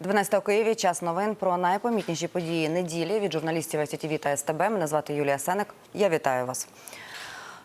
12 у Києві час новин про найпомітніші події неділі від журналістів СТВ та СТБ. Мене звати Юлія Сенек. Я вітаю вас.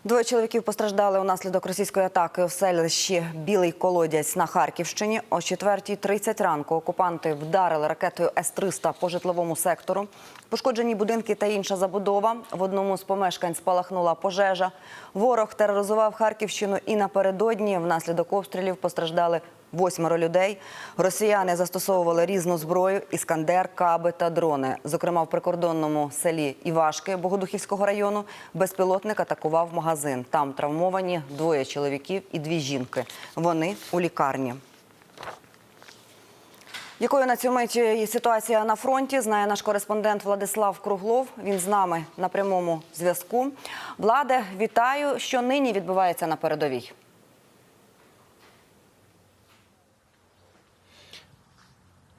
Двоє чоловіків постраждали унаслідок російської атаки у селищі Білий Колодязь на Харківщині. О 4.30 ранку окупанти вдарили ракетою С-300 по житловому сектору. Пошкоджені будинки та інша забудова. В одному з помешкань спалахнула пожежа. Ворог тероризував Харківщину і напередодні внаслідок обстрілів постраждали Восьмеро людей. Росіяни застосовували різну зброю: іскандер, каби та дрони. Зокрема, в прикордонному селі Івашки Богодухівського району безпілотник атакував магазин. Там травмовані двоє чоловіків і дві жінки. Вони у лікарні. Якою на цю мить ситуація на фронті, знає наш кореспондент Владислав Круглов. Він з нами на прямому зв'язку. Владе, вітаю, що нині відбувається на передовій.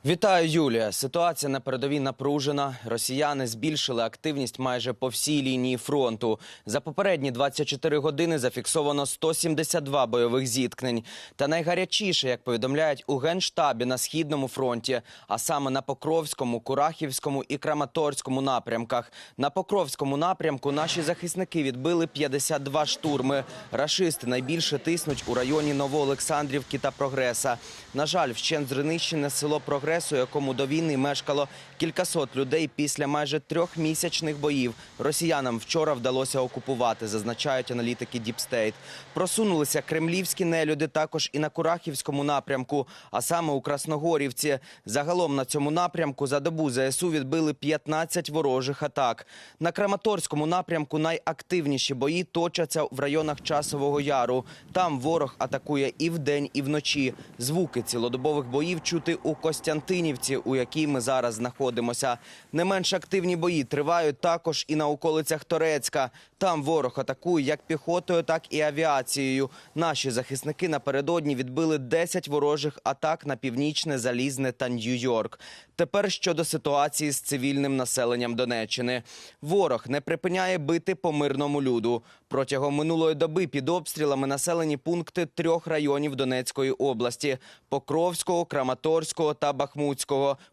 Вітаю, Юлія. Ситуація на передовій напружена. Росіяни збільшили активність майже по всій лінії фронту. За попередні 24 години зафіксовано 172 бойових зіткнень. Та найгарячіше, як повідомляють у генштабі на східному фронті, а саме на Покровському, Курахівському і Краматорському напрямках. На Покровському напрямку наші захисники відбили 52 штурми. Рашисти найбільше тиснуть у районі Новоолександрівки та Прогреса. На жаль, вщент знищене село Прогресу, якому до війни мешкало кількасот людей після майже трьохмісячних боїв. Росіянам вчора вдалося окупувати, зазначають аналітики Діпстейт. Просунулися кремлівські нелюди також і на Курахівському напрямку, а саме у Красногорівці. Загалом на цьому напрямку за добу ЗСУ відбили 15 ворожих атак. На Краматорському напрямку найактивніші бої точаться в районах Часового Яру. Там ворог атакує і вдень, і вночі. Звуки цілодобових боїв чути у Костянтинівці, у якій ми зараз знаходимося. Не менш активні бої тривають також і на околицях Торецька. Там ворог атакує як піхотою, так і авіацією. Наші захисники напередодні відбили 10 ворожих атак на північне, залізне та Нью-Йорк. Тепер щодо ситуації з цивільним населенням Донеччини. Ворог не припиняє бити по мирному люду. Протягом минулої доби під обстрілами населені пункти трьох районів Донецької області – Покровського, Краматорського та Бахмутського,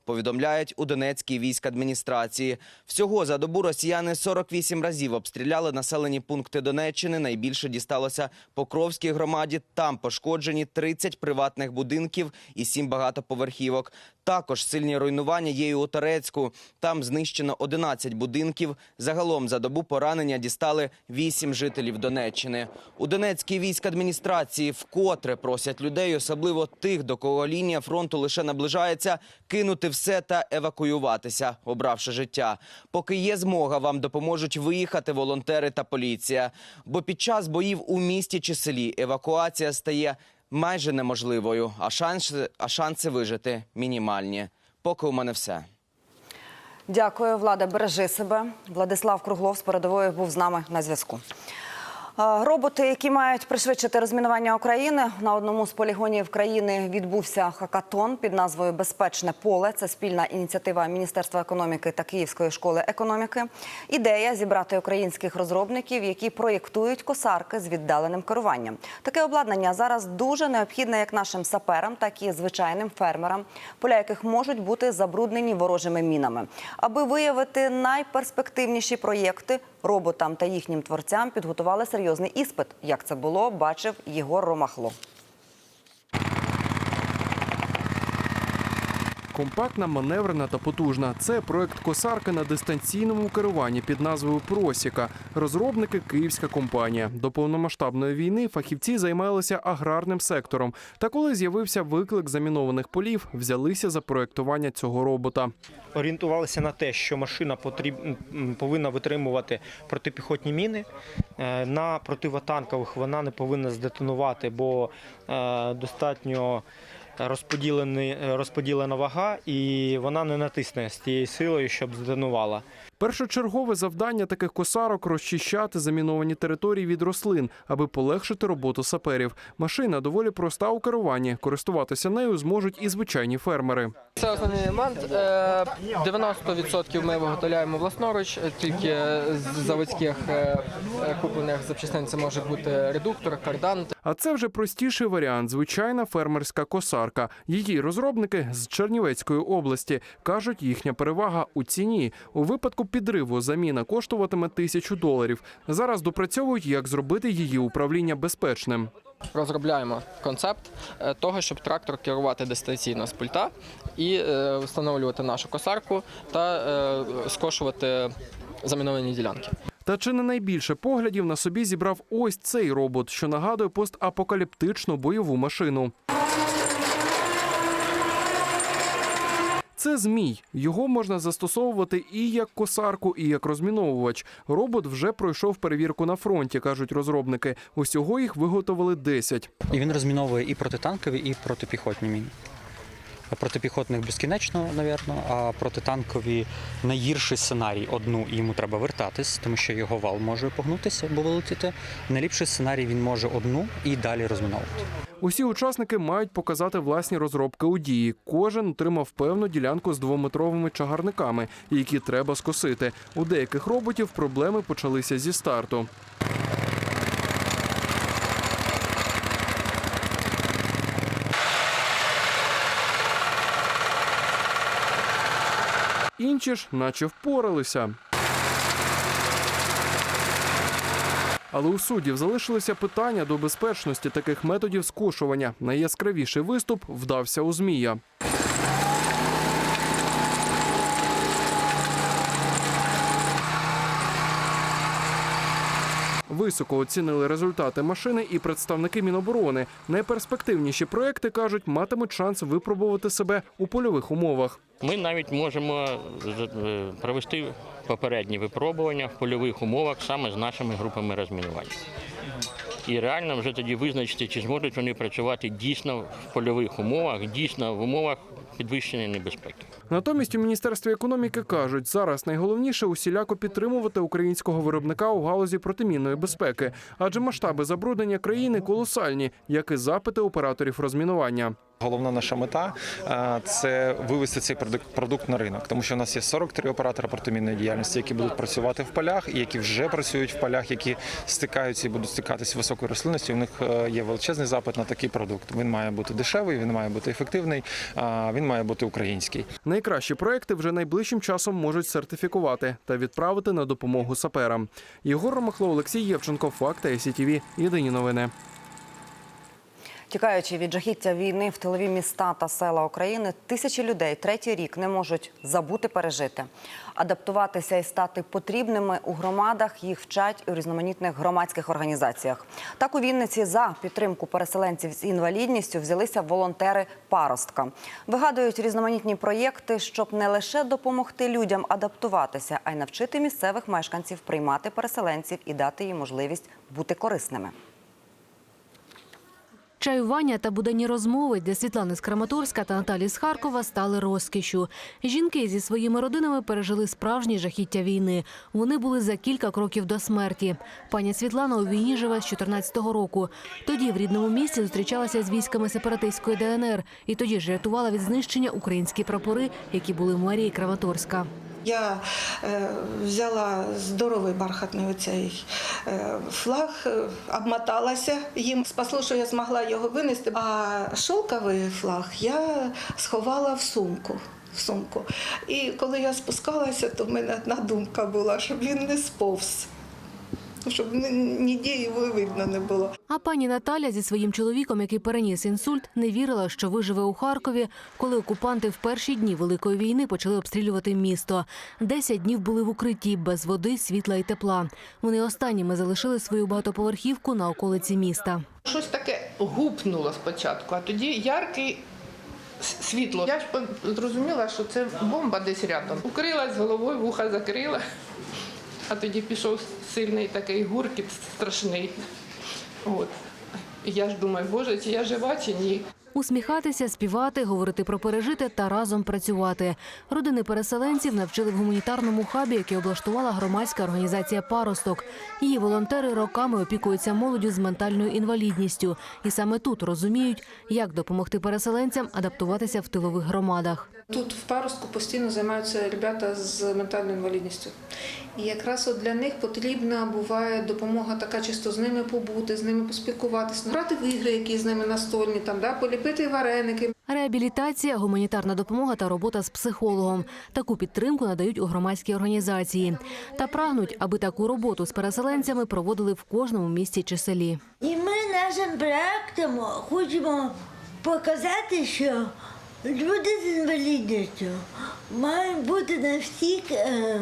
повідомляють у Донецькій військадміністрації. Всього за добу росіяни 48 разів обстріляли населені пункти Донеччини. Найбільше дісталося Покровській громаді. Там пошкоджені 30 приватних будинків і 7 багатоповерхівок. Також сильні руйнування є і у Торецьку. Там знищено 11 будинків. Загалом за добу поранення дістали 8 жителів Донеччини. У Донецькій військадміністрації вкотре просять людей, особливо тих, до кого лінія фронту лише наближається, кинути все та евакуюватися, обравши життя. Поки є змога, вам допоможуть виїхати волонтери та поліція. Бо під час боїв у місті чи селі евакуація стає майже неможливою, а шанси, а шанси вижити мінімальні. Поки у мене все. Дякую, Влада. Бережи себе. Владислав Круглов з передової був з нами на зв'язку. Роботи, які мають пришвидшити розмінування України, на одному з полігонів країни відбувся хакатон під назвою Безпечне поле. Це спільна ініціатива Міністерства економіки та Київської школи економіки. Ідея зібрати українських розробників, які проєктують косарки з віддаленим керуванням. Таке обладнання зараз дуже необхідне як нашим саперам, так і звичайним фермерам, поля яких можуть бути забруднені ворожими мінами. Аби виявити найперспективніші проєкти, роботам та їхнім творцям підготували серйозний іспит. Як це було, бачив Єгор Ромахло. Компактна, маневрена та потужна. Це проект косарки на дистанційному керуванні під назвою Просіка. Розробники київська компанія. До повномасштабної війни фахівці займалися аграрним сектором. Та коли з'явився виклик замінованих полів, взялися за проектування цього робота. орієнтувалися на те, що машина потріб... повинна витримувати протипіхотні міни. Е, На противотанкових вона не повинна здетонувати, бо е, достатньо розподілена вага, і вона не натисне з тією силою, щоб здетонувала. Першочергове завдання таких косарок розчищати заміновані території від рослин, аби полегшити роботу саперів. Машина доволі проста у керуванні. Користуватися нею зможуть і звичайні фермери. Це основний елемент. Е, 90% ми виготовляємо власноруч, е, тільки з заводських е, е, куплених запчастин це може бути редуктор, кардан. А це вже простіший варіант звичайна фермерська косарка. Її розробники з Чернівецької області кажуть, їхня перевага у ціні. У випадку підриву заміна коштуватиме тисячу доларів. Зараз допрацьовують, як зробити її управління безпечним. Розробляємо концепт е, того, щоб трактор керувати дистанційно з пульта і е, встановлювати нашу косарку та е, скошувати заміновані ділянки. Та чи не найбільше поглядів на собі зібрав ось цей робот, що нагадує постапокаліптичну бойову машину. Це змій. Його можна застосовувати і як косарку, і як розміновувач. Робот вже пройшов перевірку на фронті, кажуть розробники. Усього їх виготовили 10. І він розміновує і протитанкові, і протипіхотні міни. Протипіхотних безкінечно, навірно, а протитанкові найгірший сценарій одну йому треба вертатись, тому що його вал може погнутися або вилетіти. Найліпший сценарій він може одну і далі розміновувати. Усі учасники мають показати власні розробки у дії. Кожен отримав певну ділянку з двометровими чагарниками, які треба скосити. У деяких роботів проблеми почалися зі старту. Інші ж, наче впоралися. Але у суддів залишилися питання до безпечності таких методів скошування. Найяскравіший виступ вдався у змія. Високо оцінили результати машини і представники Міноборони. Найперспективніші проекти кажуть, матимуть шанс випробувати себе у польових умовах. Ми навіть можемо з- е, провести попередні випробування в польових умовах саме з нашими групами розмінування. І реально вже тоді визначити, чи зможуть вони працювати дійсно в польових умовах, дійсно в умовах підвищеної небезпеки. Натомість у міністерстві економіки кажуть, зараз найголовніше усіляко підтримувати українського виробника у галузі протимінної безпеки, адже масштаби забруднення країни колосальні, як і запити операторів розмінування. Головна наша мета е, це вивести цей продукт на ринок, тому що у нас є 43 оператора протимінної діяльності, які будуть працювати в полях, і які вже працюють в полях, які стикаються і будуть стикатися з високою рослинністю. У них е, є величезний запит на такий продукт. Він має бути дешевий, він має бути ефективний, він має бути український. Найкращі проекти вже найближчим часом можуть сертифікувати та відправити на допомогу саперам. Єгор Ромахло, Олексій Євченко, Факти СІТВ. Єдині новини. Тікаючи від жахіття війни в тилові міста та села України, тисячі людей третій рік не можуть забути пережити. Адаптуватися і стати потрібними у громадах їх вчать у різноманітних громадських організаціях. Так у Вінниці за підтримку переселенців з інвалідністю взялися волонтери паростка. Вигадують різноманітні проєкти, щоб не лише допомогти людям адаптуватися, а й навчити місцевих мешканців приймати переселенців і дати їм можливість бути корисними. Чаювання та буденні розмови для Світлани з Краматорська та Наталі з Харкова стали розкішю. Жінки зі своїми родинами пережили справжні жахіття війни. Вони були за кілька кроків до смерті. Пані Світлана у війні живе з 14-го року. Тоді в рідному місті зустрічалася з військами сепаратистської ДНР і тоді ж рятувала від знищення українські прапори, які були в мерії Краматорська. Я е, взяла здоровий бархатний оцей е, флаг, е, обмоталася їм. Спасло, що я змогла його винести. А шовковий флаг я сховала в сумку. В сумку. І коли я спускалася, то в мене одна думка була, щоб він не сповз, щоб ні- ніде його видно не було. А пані Наталя зі своїм чоловіком, який переніс інсульт, не вірила, що виживе у Харкові, коли окупанти в перші дні Великої війни почали обстрілювати місто. Десять днів були в укритті без води, світла і тепла. Вони останніми залишили свою багатоповерхівку на околиці міста. Щось таке гупнуло спочатку, а тоді яркий світло. Я ж по- зрозуміла, що це бомба десь рядом. Укрилась головою, вуха закрила, а тоді пішов сильний такий гуркіт страшний. От. Я ж думаю, боже, чи я жива, чи ні. Усміхатися, співати, говорити про пережите та разом працювати. Родини переселенців навчили в гуманітарному хабі, який облаштувала громадська організація Паросток. Її волонтери роками опікуються молоддю з ментальною інвалідністю, і саме тут розуміють, як допомогти переселенцям адаптуватися в тилових громадах. Тут в паростку постійно займаються ребята з ментальною інвалідністю. І якраз от для них потрібна буває допомога така, чисто з ними побути, з ними поспілкуватися, грати в ігри, які з ними настольні, там, да, поліпити вареники. Реабілітація, гуманітарна допомога та робота з психологом. Таку підтримку надають у громадській організації. Та прагнуть, аби таку роботу з переселенцями проводили в кожному місті чи селі. І ми нашим проектом хочемо показати, що люди з інвалідністю мають бути на всіх е,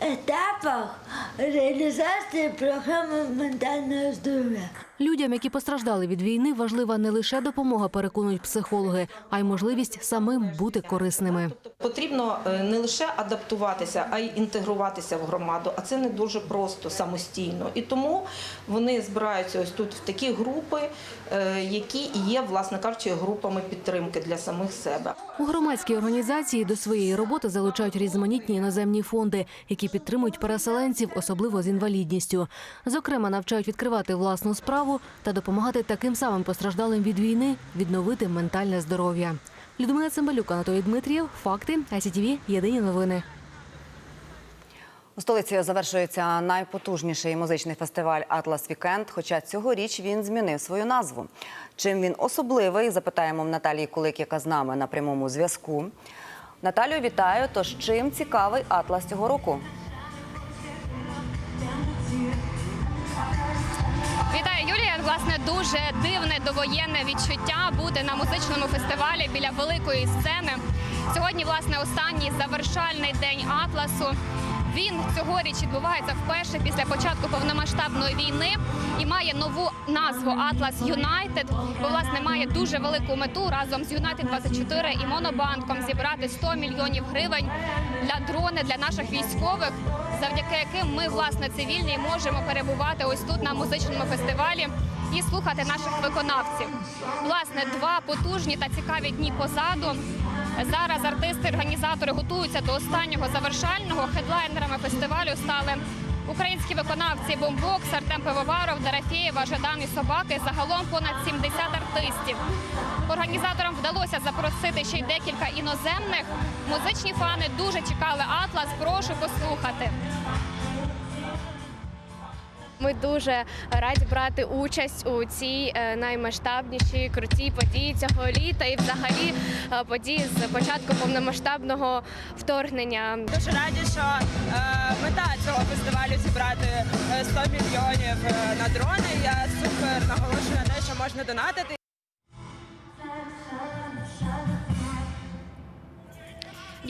етапах реалізації програми ментального здоров'я. Людям, які постраждали від війни, важлива не лише допомога, переконують психологи, а й можливість самим бути корисними. Потрібно е, не лише адаптуватися, а й інтегруватися в громаду. А це не дуже просто самостійно. І тому вони збираються ось тут в такі групи, е, які є, власне кажучи, групами підтримки для самих себе. У громадській організації до своєї роботи залучають різноманітні іноземні фонди, які підтримують переселенців, особливо з інвалідністю. Зокрема, навчають відкривати власну справу та допомагати таким самим постраждалим від війни відновити ментальне здоров'я. Людмила Цимбалюк, Анатолій Дмитрієв. Факти. АСІТВ. Єдині новини. У столиці завершується найпотужніший музичний фестиваль Атлас Вікенд. Хоча цьогоріч він змінив свою назву. Чим він особливий? Запитаємо в Наталії Кулик, яка з нами на прямому зв'язку. Наталію, вітаю. Тож чим цікавий Атлас цього року? Власне, дуже дивне довоєнне відчуття бути на музичному фестивалі біля великої сцени. Сьогодні, власне, останній завершальний день Атласу. Він цьогоріч відбувається вперше після початку повномасштабної війни і має нову назву Атлас Юнайтед. Бо власне має дуже велику мету разом з Юнайтед 24 і Монобанком зібрати 100 мільйонів гривень для дрони для наших військових, завдяки яким ми, власне, цивільні можемо перебувати ось тут на музичному фестивалі і слухати наших виконавців. Власне, два потужні та цікаві дні позаду. Зараз артисти-організатори готуються до останнього завершального. Хедлайнерами фестивалю стали українські виконавці Бомбокс, Артем Пивоваров, Дарафєєва, Жадан і Собаки. Загалом понад 70 артистів. Організаторам вдалося запросити ще й декілька іноземних. Музичні фани дуже чекали Атлас. Прошу послухати. Ми дуже раді брати участь у цій е, наймасштабнішій крутій події цього літа і взагалі е, події з початку повномасштабного вторгнення. Дуже раді, що е, мета цього фестивалю зібрати е, 100 мільйонів на дрони. Я супер наголошую на те, що можна донатити.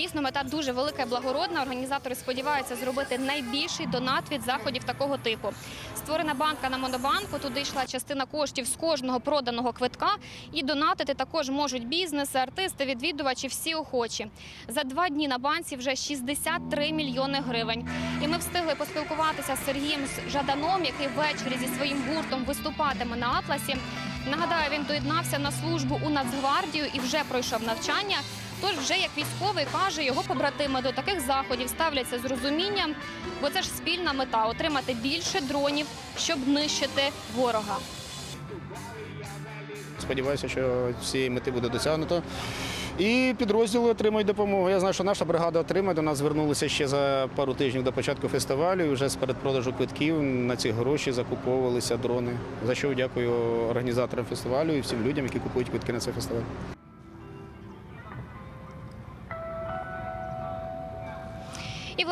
Дійсно, мета дуже велика і благородна. Організатори сподіваються зробити найбільший донат від заходів такого типу. Створена банка на монобанку. Туди йшла частина коштів з кожного проданого квитка. І донатити також можуть бізнеси, артисти, відвідувачі, всі охочі. За два дні на банці вже 63 мільйони гривень. І ми встигли поспілкуватися з Сергієм Жаданом, який ввечері зі своїм гуртом виступатиме на Атласі. Нагадаю, він доєднався на службу у Нацгвардію і вже пройшов навчання. Тож, вже як військовий каже, його побратими до таких заходів ставляться з розумінням, бо це ж спільна мета отримати більше дронів, щоб нищити ворога. Сподіваюся, що цієї мети буде досягнуто. І підрозділи отримують допомогу. Я знаю, що наша бригада отримає. До нас звернулися ще за пару тижнів до початку фестивалю. І вже з передпродажу квитків на ці гроші закуповувалися дрони. За що дякую організаторам фестивалю і всім людям, які купують квитки на цей фестиваль.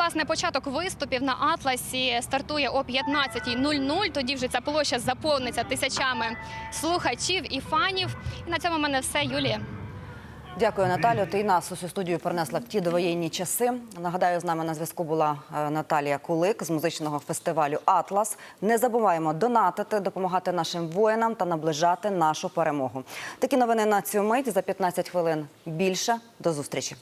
Власне початок виступів на Атласі стартує о 15.00. Тоді вже ця площа заповниться тисячами слухачів і фанів. І на цьому в мене все, Юлія. Дякую, Наталю. Ти нас у студію перенесла в ті довоєнні часи. Нагадаю, з нами на зв'язку була е, Наталія Кулик з музичного фестивалю Атлас. Не забуваємо донатити, допомагати нашим воїнам та наближати нашу перемогу. Такі новини на цю мить за 15 хвилин більше. До зустрічі.